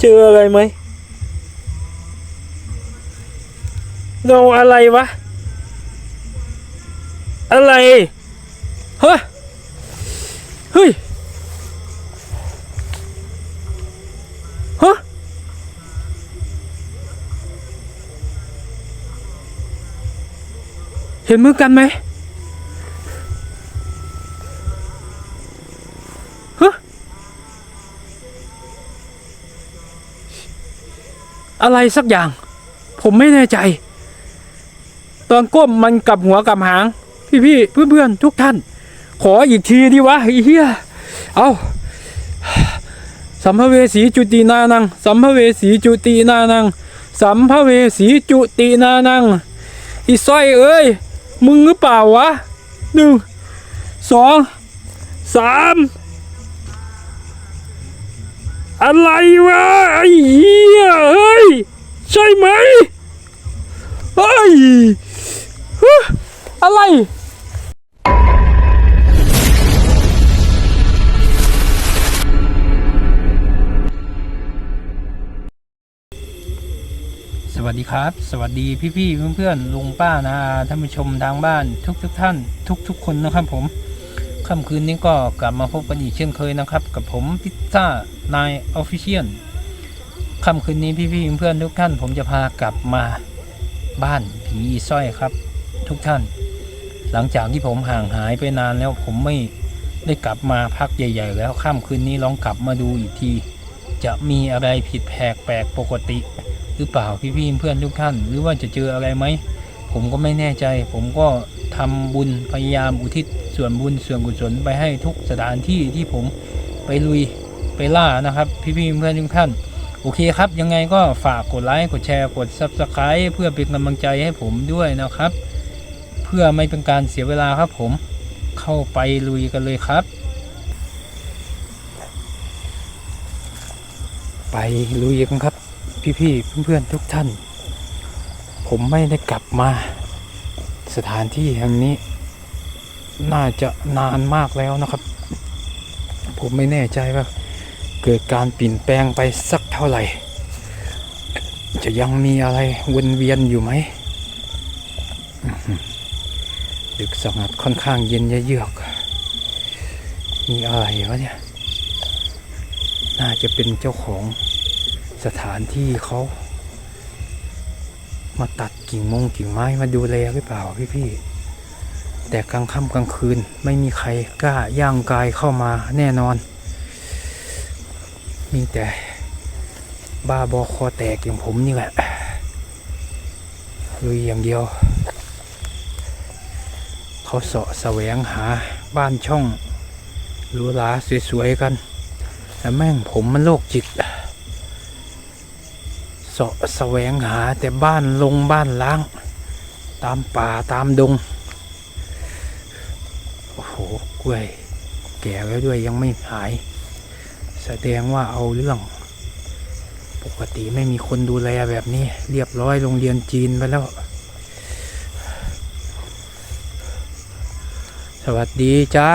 เจออะไรไหมเงาอะไรวะ อะไรฮะเฮ้ยฮะเห็นมือกันไหม อะไรสักอย่าง ผมไม่แน่ใจ ตอนก้มมันกลับหัวกลับหาง พี่พี่เพื่อนเพื่อนๆทุกท่าน ขออีกทีดีวะไอ้เฮียเอาสัมภเวสีจุตินานัง สัมภเวสีจุตินานัง สัมภเวสีจุตินานังอีสร้อยเอ้ย มึงหรือเปล่าวะหนึ่งสองสาม อะไรวะไอ้เหี้ยเฮ้ย ใช่ไหมเฮ้ยอะไรสวัสดีครับ สวัสดีพี่ๆเพื่อนๆลุงป้านาอาท่านผู้ชมทางบ้านทุกๆทท่าน ทุกๆคนนะครับผม ค่ำคืนนี้ก็กลับมาพบกันอีกเช่นเคยนะครับ กับผมพิซซ่านายออฟฟิเชียลค่ำคืนนี้พี่ๆเพื่อนทุกท่าน ผมจะพากลับมาบ้านผีสร้อยครับ ทุกท่าน หลังจากที่ผมห่างหายไปนานแล้วผมไม่ได้กลับมาพักใหญ่ ๆ แล้วค่ำคืนนี้ลองกลับมาดูอีกที จะมีอะไรผิดแผกแปลกปกติ หรือเปล่าพี่ๆเพื่อนทุกท่าน หรือว่าจะเจออะไรไหมผมก็ไม่แน่ใจ ผมก็ ทำบุญพยายามอุทิศส่วนบุญส่วนกุศลไปให้ทุกสถานที่ที่ผมไปลุยไปล่านะครับพี่ๆเพื่อนทุกท่าน โอเคครับ ยังไงก็ฝากกดไลค์กดแชร์กด Subscribe เพื่อเป็นกำลังใจให้ผมด้วยนะครับ เพื่อไม่เป็นการเสียเวลาครับผมเข้าไปลุยกันเลยครับ ไปลุยกันครับ พี่ๆเพื่อนๆทุกท่าน ผมไม่ได้กลับมา สถานที่แห่งนี้ น่าจะนานมากแล้วนะครับ ผมไม่แน่ใจว่า เกิดการเปลี่ยนแปลงไปสักเท่าไหร่ จะยังมีอะไรวนเวียนอยู่ไหมดึกสงัดค่อนข้างเย็นเยือก มีอะไรวะเนี่ย น่าจะเป็นเจ้าของสถานที่เขา มาตัดกิ่งมงกิ่งไม้มาดูแลหรือเปล่าพี่ๆแต่กลางค่ำกลางคืนไม่มีใครกล้าย่างกายเข้ามาแน่นอน มีแต่บ้าบอคอแตกอย่างผมนี่แหละลุยอย่างเดียว เขาเสาะแสวงหาบ้านช่องรูหราสวยๆกัน แต่แม่งผมมันโรคจิต เสาะแสวงหาแต่บ้านลงบ้านล้าง ตามป่าตามดง โอ้โห กล้วย แก่แล้วด้วยยังไม่หาย แสดงว่าเอาเรื่อง ปกติไม่มีคนดูแลแบบนี้ เรียบร้อยโรงเรียนจีนไปแล้ว สวัสดีจ้า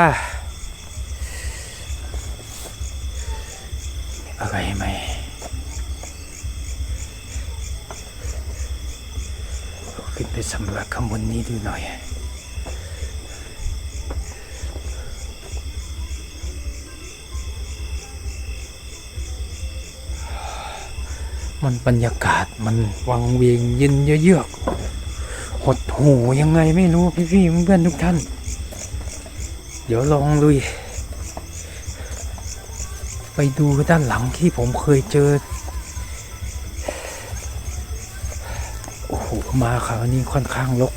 นนี้ดูหน่อย มันบรรยากาศมันวังเวงเย็นเยือกหดหูยังไงไม่รู้พี่ๆเพื่อนทุกท่าน เดี๋ยวลองลุย ไปดูด้านหลังที่ผมเคยเจอ โอ้โห มาคราวนี้ค่อนข้างรก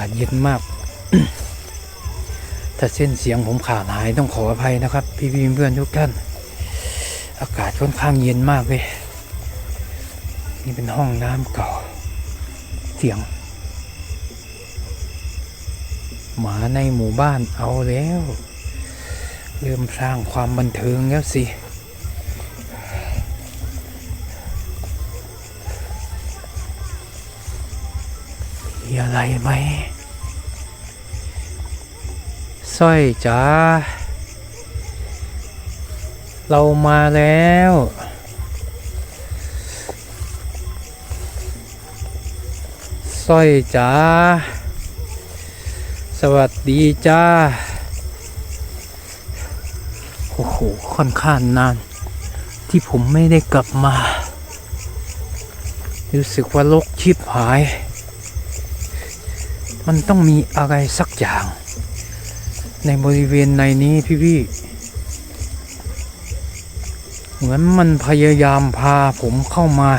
าศเย็นมาก ถ้าเส้นเสียงผมขาดหายต้องขออภัยนะครับ พี่ๆเพื่อนทุกท่าน อากาศค่อนข้างเย็นมากเลยนี่เป็นห้องน้ำเก่า เสียง หมาในหมู่บ้านเอาแล้ว เริ่มสร้างความบันเทิงแล้วสิ มีอะไรไหมสร้อยจ๋าเรามาแล้ว สร้อยจ๋า สวัสดีจ้า โอ้โห ค่อนข้างนาน ที่ผมไม่ได้กลับมา รู้สึกว่าโลกชิบหาย มันต้องมีอะไรสักอย่าง ในบริเวณในนี้พี่ๆเหมือนมันพยายามพาผมเข้ามา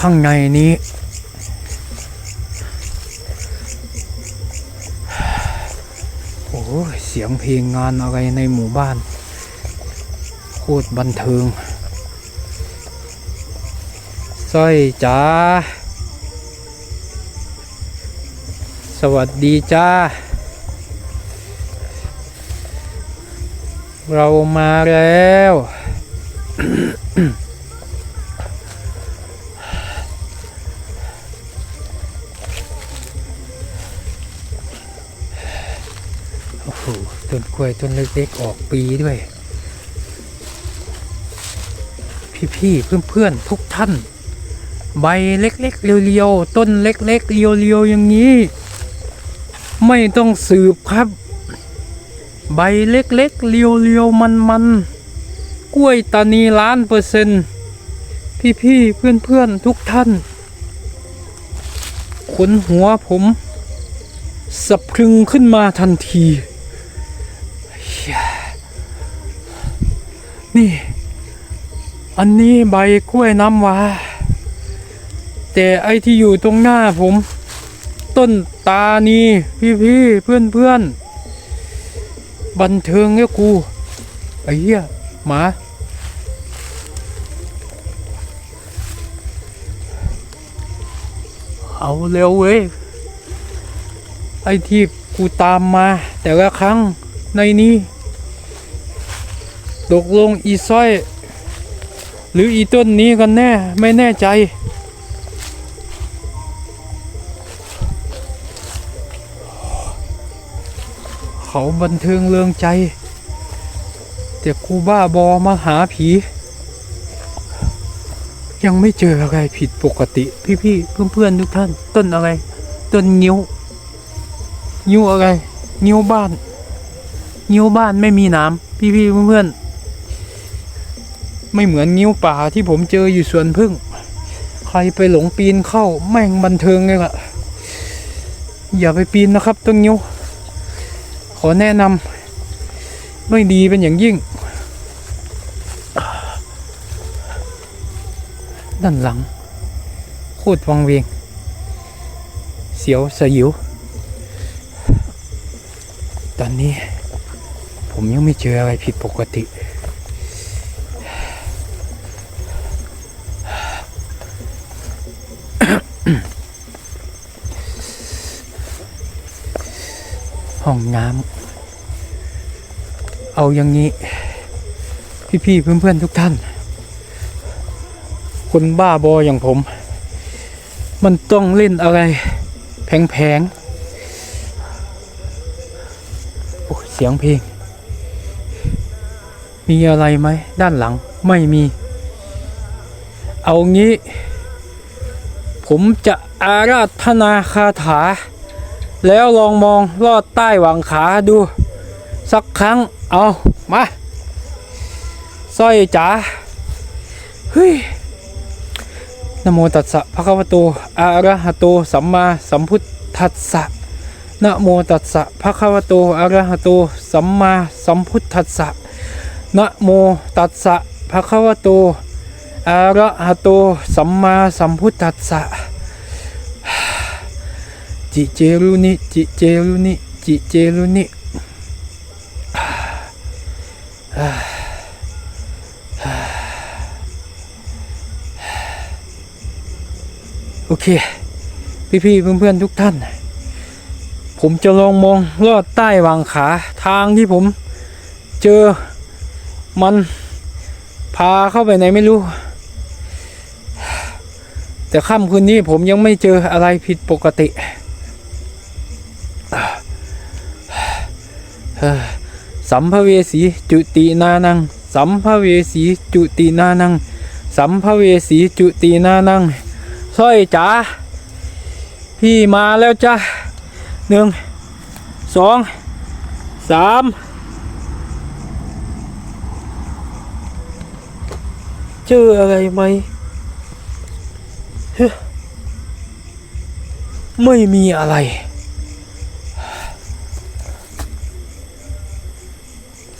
ข้างในนี้ โอ้เสียงเพลงงานอะไรในหมู่บ้านโคตรบันเทิงสร้อยจ๋า สวัสดีจ้า เรามาแล้ว โอ้โห ต้นกล้วยต้นเล็กๆออกปีด้วย พี่ๆ เพื่อนๆ ทุกท่าน ใบเล็กๆ เรียวๆ ต้นเล็กๆ เรียวๆ อย่างนี้ ไม่ต้องสืบครับ ใบเล็กๆเรียวๆมันๆ กล้วยตานีล้านเปอร์เซ็นต์พี่ๆเพื่อนๆทุกท่านขนหัวผมสะพรึงขึ้นมาทันที นี่ อันนี้ใบกล้วยน้ำว้าแต่ไอที่อยู่ตรงหน้าผม ต้น ตานีพี่พี่เพื่อนเพื่อนบันเทิงเนี่ยกูไอ้เหี้ยหมาเอาเร็วเว้ยไอ้ที่กูตามมา แต่ละครั้งในนี้ตกลงอีสร้อย หรืออีต้นนี้กันแน่ไม่แน่ใจ เขาบันเทิงเรืองใจแต่กูบ้าบอมาหาผี ยังไม่เจออะไรผิดปกติ พี่ๆเพื่อนๆทุกท่าน ต้นอะไร ต้นงิ้วงิ้วอะไรงิ้วบ้านงิ้วบ้านไม่มีน้ำพี่ๆเพื่อนๆไม่เหมือนงิ้วป่าที่ผมเจออยู่สวนพึ่ง ใครไปหลงปีนเข้าแม่งบันเทิงเลยล่ะอย่าไปปีนนะครับต้นงิ้ว ขอแนะนำไม่ดีเป็นอย่างยิ่ง ด้านหลังโคตรวังเวง เสียวสยิว ตอนนี้ผมยังไม่เจออะไรผิดปกติ ห้องน้ำเอาอย่างนี้ พี่ๆเพื่อนๆทุกท่าน คนบ้าบออย่างผม มันต้องเล่นอะไรแผงๆโอ้เสียงเพลง มีอะไรไหม ด้านหลังไม่มี เอางี้ ผมจะอาราธนาคาถา แล้วลองมองลอดใต้หวังขาดู สักครั้งเอามาสร้อยจ๋าเฮ้ยนะโมตัสสะภะคะวะโตอะระหะโตสัมมาสัมพุทธัสสะนะโมตัสสะภะคะวะโตอะระหะโต สัมมาสัมพุทธัสสะนะโมตัสสะภะคะวะโตอะระหะโตสัมมาสัมพุทธัสสะ จิเจรุนิจิเจรุนิจิเจรุนิโอเค พี่ๆเพื่อนๆทุกท่าน ผมจะลองมองลอดใต้วางขาทางที่ผมเจอมันพาเข้าไปไหนไม่รู้ แต่ค่ำคืนนี้ผมยังไม่เจออะไรผิดปกติ สัมภเวสีจุตินานัง สัมภเวสีจุตินานัง สัมภเวสีจุตินานังสร้อยจ๋าพี่มาแล้วจ้ะหนึ่งสองสามเจออะไรไหมไม่มีอะไร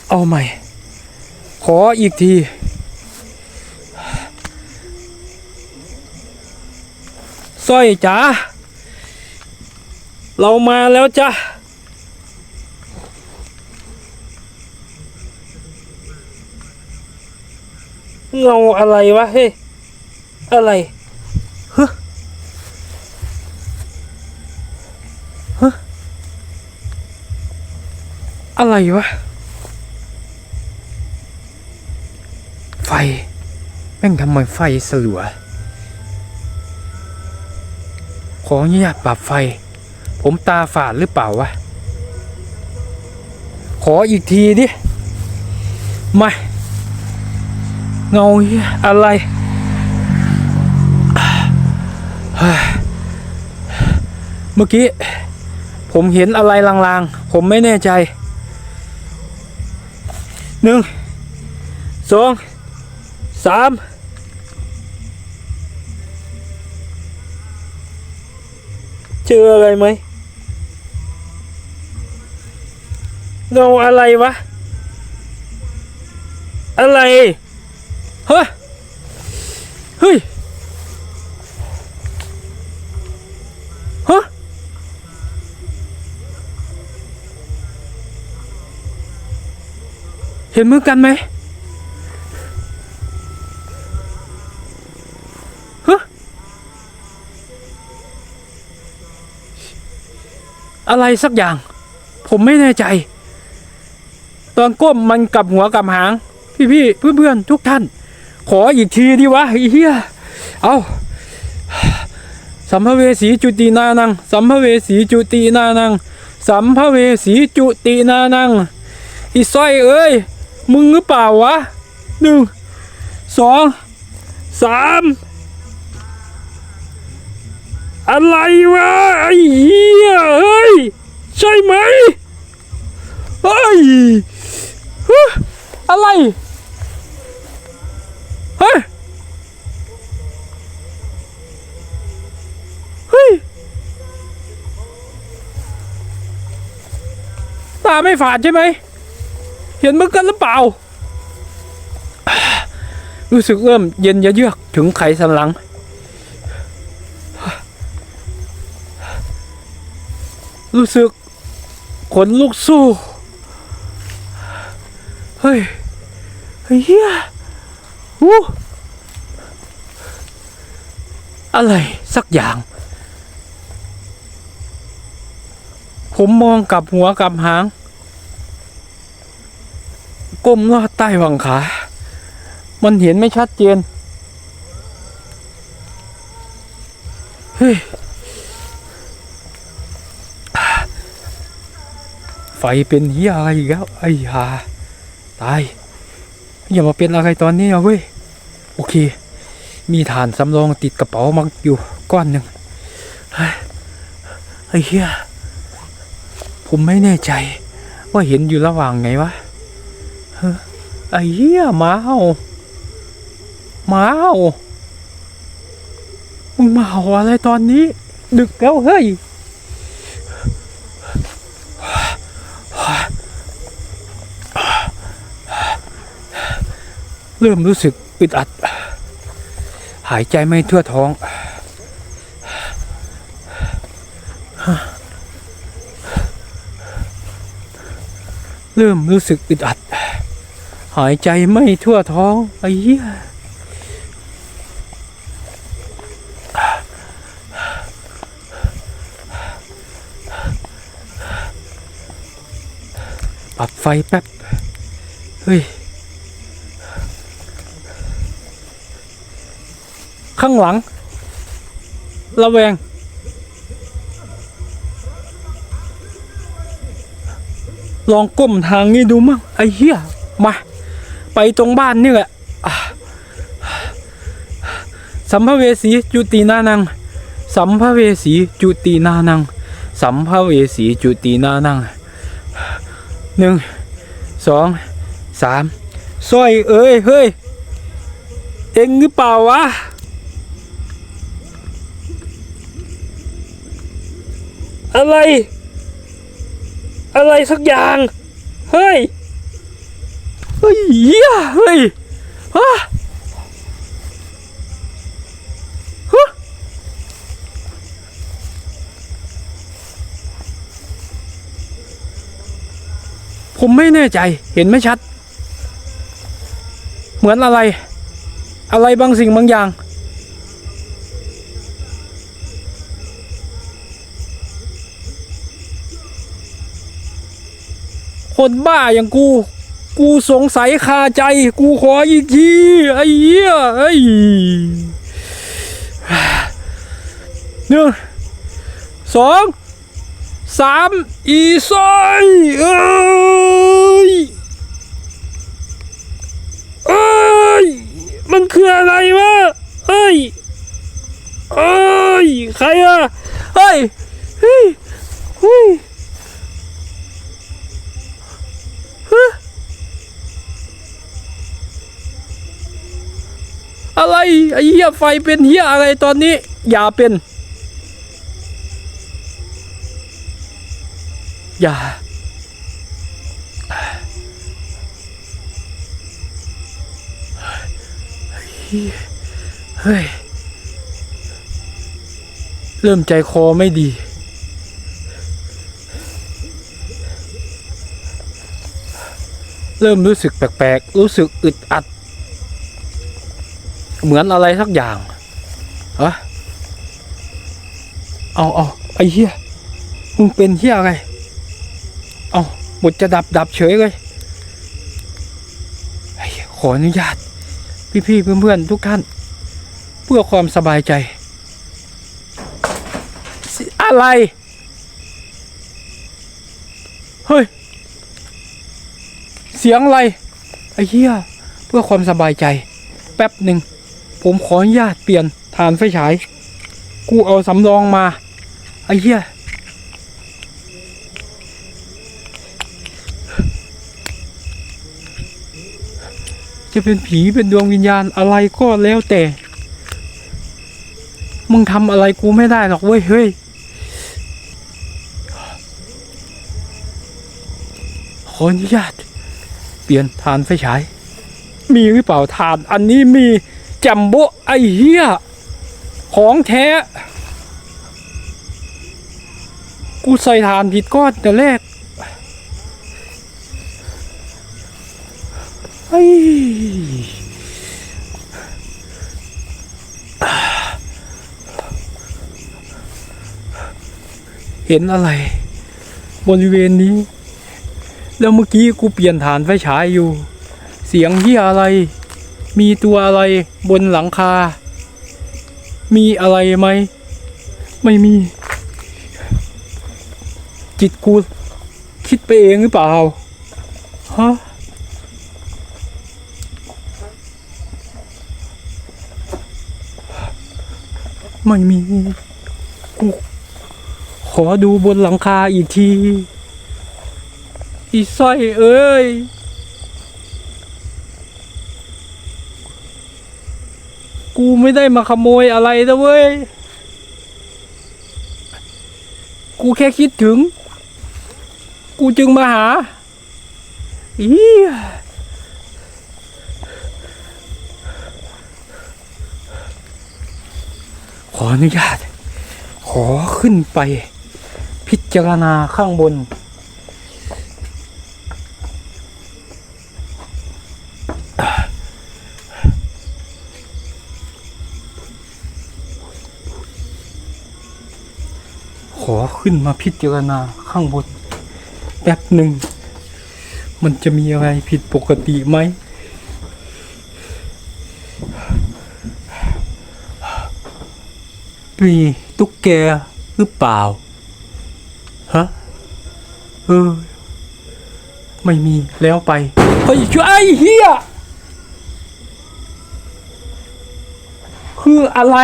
เอาใหม่ ขออีกที สร้อยจ๋า เรามาแล้วจ้ะเงาอะไรวะ เฮ้ย อะไรอะไรวะ ไฟ แม่งทำไมไฟสลัว ขออนุญาตปรับไฟ ผมตาฝาดหรือเปล่าวะ ขออีกทีดิไม่เงาอะไรเมื่อกี้ ผมเห็นอะไรลางๆ ผมไม่แน่ใจหนึ่งสอง สามเจออะไรไหมเงาอะไรวะ อะไรฮ้ยเฮ้ยฮะเห็นเหมือนกันไหม อะไรสักอย่าง ผมไม่แน่ใจ ตอนก้มมันกลับหัวกลับหาง พี่พี่ๆเพื่อนๆทุกท่าน ขออีกทีดิวะอ้เฮียเอาสัมภเวสีจุตินานัง สัมภเวสีจุตินานัง สัมภเวสีจุตินานัง อีสร้อยเอ้ย มึงหรือเปล่าวะหนึ่งสองสาม อะไรวะไอ้เหี้ยเฮ้ย ใช่ไหมเฮ้ยอะไรเฮ้ยเฮ้ยตาไม่ฝาดใช่ไหม เห็นเหมือนกันหรือเปล่า รู้สึกเริ่มเย็นยะเยือกถึงไขสันหลัง รู้สึกขนลุกสู้ เฮ้ยเฮียอู้อะไรสักอย่าง ผมมองกับหัวกับหาง ก้มลอดใต้หวังขา มันเห็นไม่ชัดเจน เฮ้ย ไฟเป็นเฮียอะไรอีกแล้วไอ้ห่าตายอย่ามาเป็นอะไรตอนนี้เอาเว้ยโอเค มีฐานสำรองติดกระเป๋ามาอยู่ก้อนหนึ่งเฮ้ไอ้เฮียผมไม่แน่ใจ ว่าเห็นอยู่ระหว่างไงวะไอ้เหี้ยหมาเห่าหมาเห่ามึงมาเห่าอะไรตอนนี้ ดึกแล้วเฮ้ย เริ่มรู้สึกอึดอัด หายใจไม่ทั่วท้อง เริ่มรู้สึกอึดอัด หายใจไม่ทั่วท้องไอ้เหี้ยปรับไฟแป๊บ เฮ้ย ข้างหลัง ระแวง ลองก้มทางนี้ดูมั่งไอ้เหี้ย มา ไปตรงบ้านนี่แหละอะสัมภเวสีจุตินานัง สัมภเวสีจุตินานัง สัมภเวสีจุตินานังหนึ่งสองสามสร้อยเอ้ย เฮ้ย เอ็งหรือเปล่าวะ อะไร อะไรสักอย่าง เฮ้ย เฮ้ยเหี้ยเฮ้ยฮะฮะผมไม่แน่ใจเห็นไม่ชัด เหมือนอะไร อะไรบางสิ่งบางอย่าง คนบ้าอย่างกู กูสงสัยคาใจ กูขออีกทีไอ้เหี้ยไอ้หนึ่งสองสามอีซอยเอ้ยเอ้ยมันคืออะไรวะเอ้ยเอ้ยใครอะเฮ้ยเฮ้ยเฮ้ย อะไรไอ้เหี้ยไฟเป็นเหี้ยอะไรตอนนี้ อย่าเป็น อย่า เฮ้ย เริ่มใจคอไม่ดีเริ่มรู้สึกแปลกๆ รู้สึกอึดอัด เหมือนอะไรสักอย่างฮะเอาเอาไอ้เหี้ยมึงเป็นเหี้ยอะไร เอาหมดจะดับดับเฉยเลยไอ้เหี้ยขออนุญาต พี่ๆเพื่อนๆทุกท่าน เพื่อความสบายใจ อะไร เฮ้ย เสียงอะไร ไอ้เหี้ย เพื่อความสบายใจ แป๊บหนึ่ง ผมขออนุญาตเปลี่ยนฐานไฟฉาย กูเอาสำรองมา ไอ้เหี้ย จะเป็นผีเป็นดวงวิญญาณอะไรก็แล้วแต่ มึงทำอะไรกูไม่ได้หรอกเว้ย เฮ้ย ขออนุญาต เปลี่ยนฐานไฟฉาย มีหรือเปล่าฐานอันนี้มี จัมโบไอเฮียของแท้ กูใส่ฐานผิดก้อนแต่แรกเฮ้ยเห็นอะไร บริเวณนี้ แล้วเมื่อกี้กูเปลี่ยนฐานไฟฉายอยู่ เสียงเฮียอะไร มีตัวอะไรบนหลังคา มีอะไรไหม ไม่มี จิตกูคิดไปเองหรือเปล่า ฮะ ไม่มี กู ขอดูบนหลังคาอีกที อีสร้อยเอ้ย กูไม่ได้มาขโมยอะไรนะเว้ย กูแค่คิดถึง กูจึงมาหา อีขออนุญาต ขอขึ้นไป พิจารณาข้างบน อขึ้นมาพิจารณาข้างบนแป๊บหนึ่ง มันจะมีอะไรผิดปกติไหม มีตุ๊กแกหรือเปล่า ฮะ เออ ไม่มีแล้วไป เฮ้ยช่วยไอ้เฮียคืออะไร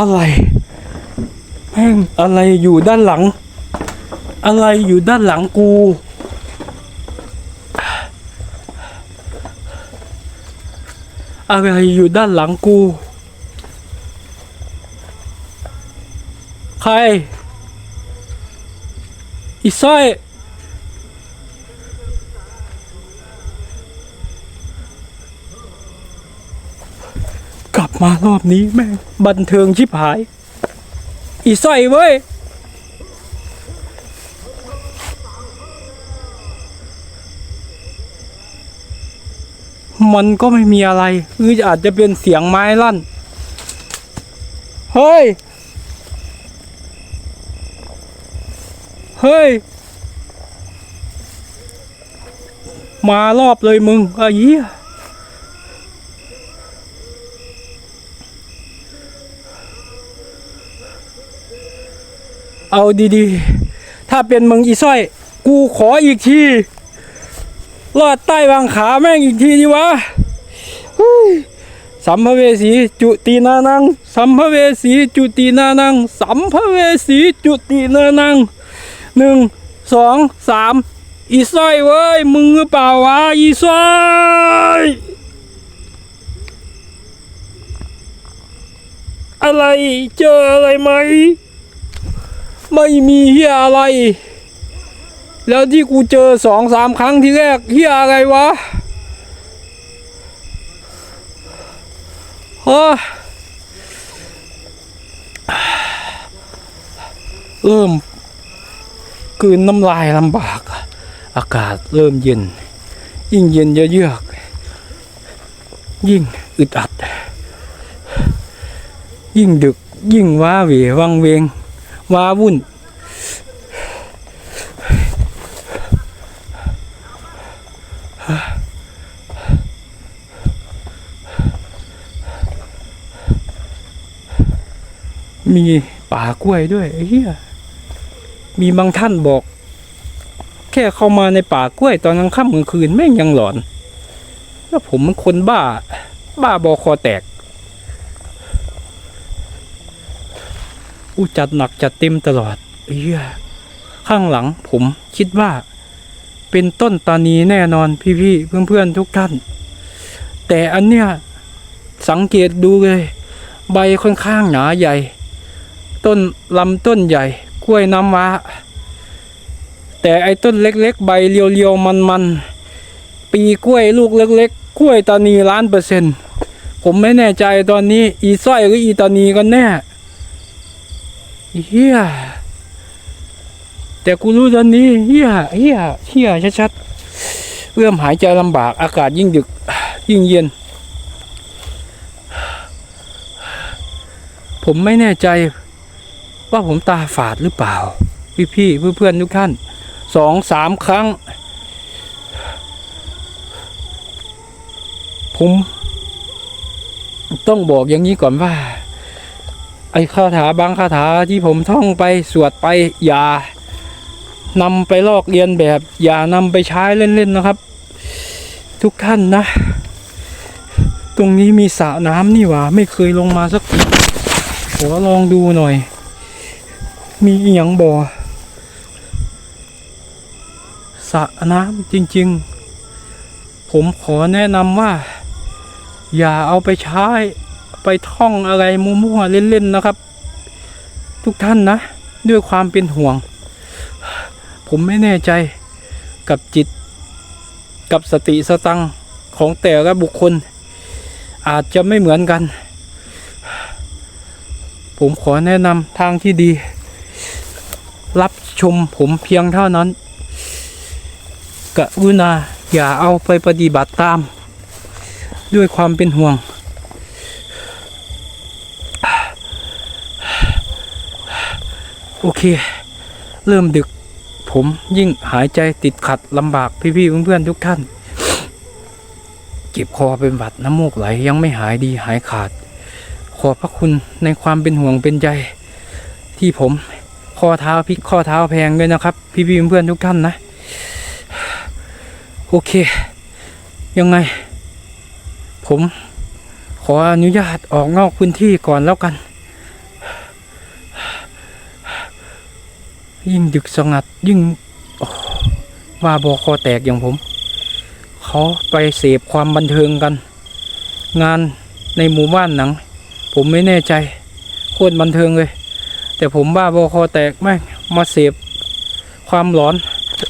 อะไรแม่งอะไรอยู่ด้านหลัง อะไรอยู่ด้านหลังกู อะไรอยู่ด้านหลังกู ใครอีสร้อย มารอบนี้แม่บันเทิงชิบหาย อีสอยเว้ย มันก็ไม่มีอะไรหรืออาจจะเป็นเสียงไม้ลั่น เฮ้ย เฮ้ย มารอบเลยมึงไอ้เหี้ย เอาดีๆ ถ้าเป็นมึงอีส้อย กูขออีกทีลอดใต้วางขาแม่งอีกทีดีวะสัมภเวสีจุตินานัง สัมภเวสีจุตินานัง สัมภเวสีจุตินานังหนึ่งสองสามอีส้อยเว้ย มึงหรือเปล่าวะอีส้อยอะไรเจออะไรไหม ไม่มีเฮียอะไร แล้วที่กูเจอสองสามครั้งที่แรกเฮียอะไรวะเฮ้ยเริ่มกืนน้ำลายลำบาก อากาศเริ่มเย็น ยิ่งเย็นเยือก ยิ่งอึดอัด ยิ่งดึกยิ่งว้าเหววังเวง ว้าวุ่น มีป่ากล้วยด้วยเหี้ยมีบางท่านบอก แค่เข้ามาในป่ากล้วยตอนกลางค่ำกลางคืนแม่งยังหลอน แล้วผมมันคนบ้า บ้าบอคอแตก อู้จัดหนักจัดเต็มตลอดไอ้เหี้ยข้างหลังผมคิดว่า เป็นต้นตานีแน่นอนพี่ๆเพื่อนๆทุกท่าน แต่อันเนี้ยสังเกตดูเลย ใบค่อนข้างหนาใหญ่ ต้นลำต้นใหญ่ กล้วยน้ำว้า แต่ไอ้ต้นเล็กๆ ใบเรียวๆ มันๆ ปีกล้วยลูกเล็กๆ กล้วยตานีล้านเปอร์เซ็นต์ผมไม่แน่ใจตอนนี้ อีสร้อยหรืออีตานีกันแน่ เฮียแต่กูรู้ตอนนี้เฮียเฮียเฮียชัดๆเริ่มหายใจลำบากอากาศยิ่งดึก ยิ่งเย็น ผมไม่แน่ใจ ว่าผมตาฝาดหรือเปล่า พี่พี่เพื่อนเพื่อนๆทุกท่านสองสามครั้ง ผม ต้องบอกอย่างนี้ก่อนว่า ไอ้คาถาบางคาถาที่ผมท่องไปสวดไปอย่านำไปลอกเรียนแบบ อย่านำไปใช้เล่นๆนะครับ ทุกท่านนะ ตรงนี้มีสระน้ำนี่หว่า ไม่เคยลงมาสักทีขอลองดูหน่อย มีอหย่างบ่อสระน้ำจริงๆ ผมขอแนะนำว่า อย่าเอาไปใช้ ไปท่องอะไรมั่วๆเล่นๆนะครับ ทุกท่านนะ ด้วยความเป็นห่วง ผมไม่แน่ใจกับจิต กับสติสตังของแต่ละบุคคล อาจจะไม่เหมือนกัน ผมขอแนะนำทางที่ดี รับชมผมเพียงเท่านั้นกรุณาอย่าเอาไปปฏิบัติตาม ด้วยความเป็นห่วง โอเค เริ่มดึก ผมยิ่งหายใจติดขัดลำบากพี่ๆเพื่อนๆทุกท่านจ็บคอเป็นหวัดน้ำมูกไหลยังไม่หายดีหายขาด ขอบพระคุณในความเป็นห่วงเป็นใจ ที่ผมข้อเท้าพลิกข้อเท้าแพงด้วยนะครับพี่พี่ๆเพื่อนๆทุกท่านนะ โอเค ยังไง ผมขออนุญาตออกนอกพื้นที่ก่อนแล้วกัน ยิ่งดึกสงัดยิ่งโอ้ว่าบอคอแตกอย่างผม เขาไปเสพความบันเทิงกัน งานในหมู่บ้านหนัง ผมไม่แน่ใจ โคตรบันเทิงเลย แต่ผมบ้าบอคอแตกแม่มาเสพความหลอน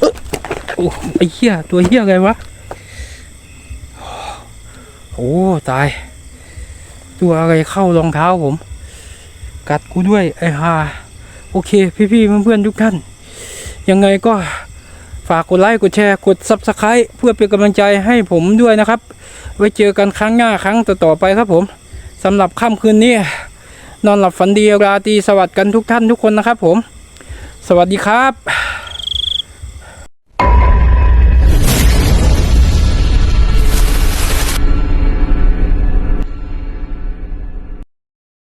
ออโอ้ไอ้เหี้ยตัวเหี้ยไงวะโอ้ตาย ตัวอะไรเข้ารองเท้าผม กัดกูด้วยไอ้ห่า โอเค พี่ๆเพื่อนๆทุกท่าน ยังไงก็ฝากกดไลค์กดแชร์กด Subscribe เพื่อเป็นกำลังใจให้ผมด้วยนะครับ ไว้เจอกันครั้งหน้าครั้งต่อๆไปครับผมสำหรับค่ำคืนนี้ นอนหลับฝันดีราตรีสวัสดิ์กันทุกท่านทุกคนนะครับผม สวัสดีครับ